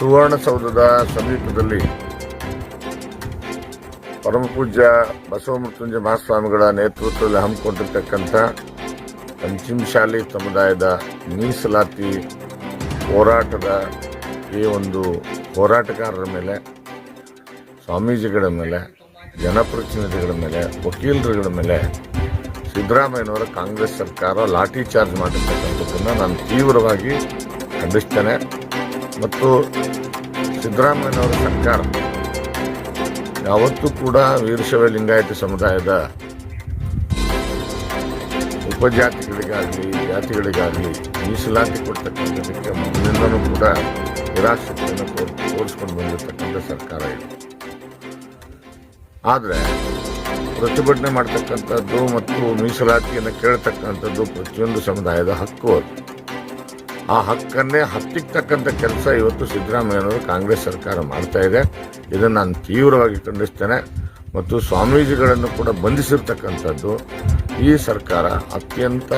ಸುವರ್ಣಸೌಧದ ಸಮೀಪದಲ್ಲಿ ಪರಮಪೂಜ್ಯ ಬಸವಮೃತ್ಯುಂಜಯ ಮಹಾಸ್ವಾಮಿಗಳ ನೇತೃತ್ವದಲ್ಲಿ ಹಮ್ಮಿಕೊಂಡಿರ್ತಕ್ಕಂಥ ಪಂಚಮಶಾಲಿ ಸಮುದಾಯದ ಮೀಸಲಾತಿ ಹೋರಾಟದ ಈ ಒಂದು ಹೋರಾಟಗಾರರ ಮೇಲೆ, ಸ್ವಾಮೀಜಿಗಳ ಮೇಲೆ, ಜನಪ್ರತಿನಿಧಿಗಳ ಮೇಲೆ, ವಕೀಲರುಗಳ ಮೇಲೆ ಸಿದ್ದರಾಮಯ್ಯನವರ ಕಾಂಗ್ರೆಸ್ ಸರ್ಕಾರ ಲಾಠಿ ಚಾರ್ಜ್ ಮಾಡಿರ್ತಕ್ಕಂಥದ್ದನ್ನು ನಾನು ತೀವ್ರವಾಗಿ ಖಂಡಿಸ್ತೇನೆ. ಮತ್ತು ಸಿದ್ದರಾಮಯ್ಯನವರ ಸರ್ಕಾರ. ಯಾವತ್ತೂ ಕೂಡ ವೀರಶೈವ ಲಿಂಗಾಯತ ಸಮುದಾಯದ ಉಪಜಾತಿಗಳಿಗಾಗಲಿ, ಜಾತಿಗಳಿಗಾಗಲಿ ಮೀಸಲಾತಿ ಕೊಡ್ತಕ್ಕಂಥದಕ್ಕೆ ಮೊದಲಿಂದನೂ ಕೂಡ ನಿರಾಸಕ್ತಿಯನ್ನು ತೋರ್, ತೋರಿಸ್ಕೊಂಡು ಬಂದಿರತಕ್ಕಂಥ ಸರ್ಕಾರ ಇದೆ. ಆದರೆ ಪ್ರತಿಭಟನೆ ಮಾಡ್ತಕ್ಕಂಥದ್ದು ಮತ್ತು ಮೀಸಲಾತಿಯನ್ನು ಕೇಳ್ತಕ್ಕಂಥದ್ದು ಪ್ರತಿಯೊಂದು ಸಮುದಾಯದ ಹಕ್ಕು ಅದು. ಆ ಹಕ್ಕನ್ನೇ ಹತ್ತಿಕ್ಕತಕ್ಕಂಥ ಕೆಲಸ ಇವತ್ತು ಸಿದ್ದರಾಮಯ್ಯನವರು ಕಾಂಗ್ರೆಸ್ ಸರ್ಕಾರ ಮಾಡ್ತಾ ಇದೆ. ಇದನ್ನು ನಾನು ತೀವ್ರವಾಗಿ ಖಂಡಿಸ್ತೇನೆ. ಮತ್ತು ಸ್ವಾಮೀಜಿಗಳನ್ನು ಕೂಡ ಬಂಧಿಸಿರ್ತಕ್ಕಂಥದ್ದು ಈ ಸರ್ಕಾರ ಅತ್ಯಂತ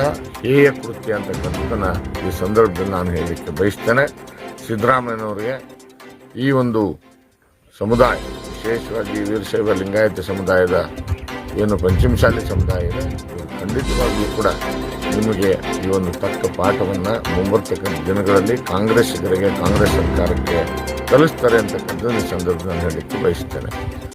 ಹೇಯ ಕೃತ್ಯ ಅಂತಕ್ಕಂಥದ್ದನ್ನು ಈ ಸಂದರ್ಭದಲ್ಲಿ ನಾನು ಹೇಳಲಿಕ್ಕೆ ಬಯಸ್ತೇನೆ. ಸಿದ್ದರಾಮಯ್ಯನವರಿಗೆ ಈ ಒಂದು ಸಮುದಾಯ, ವಿಶೇಷವಾಗಿ ವೀರಶೈವ ಲಿಂಗಾಯತ ಸಮುದಾಯದ ಏನು ಪಂಚಮಶಾಲಿ ಸಮುದಾಯ ಇದೆ. ಖಂಡಿತವಾಗಿಯೂ ಕೂಡ ನಿಮಗೆ ಈ ಒಂದು ತಕ್ಕ ಪಾಠವನ್ನು ಮುಂಬರ್ತಕ್ಕಂಥ ದಿನಗಳಲ್ಲಿ ಕಾಂಗ್ರೆಸ್ಸಿಗರಿಗೆ, ಕಾಂಗ್ರೆಸ್ ಸರ್ಕಾರಕ್ಕೆ ಕಲಿಸ್ತಾರೆ ಅಂತಕ್ಕಂಥದ್ದು ಈ ಸಂದರ್ಭದಲ್ಲಿ ಹೇಳಲಿಕ್ಕೆ ಬಯಸ್ತೇನೆ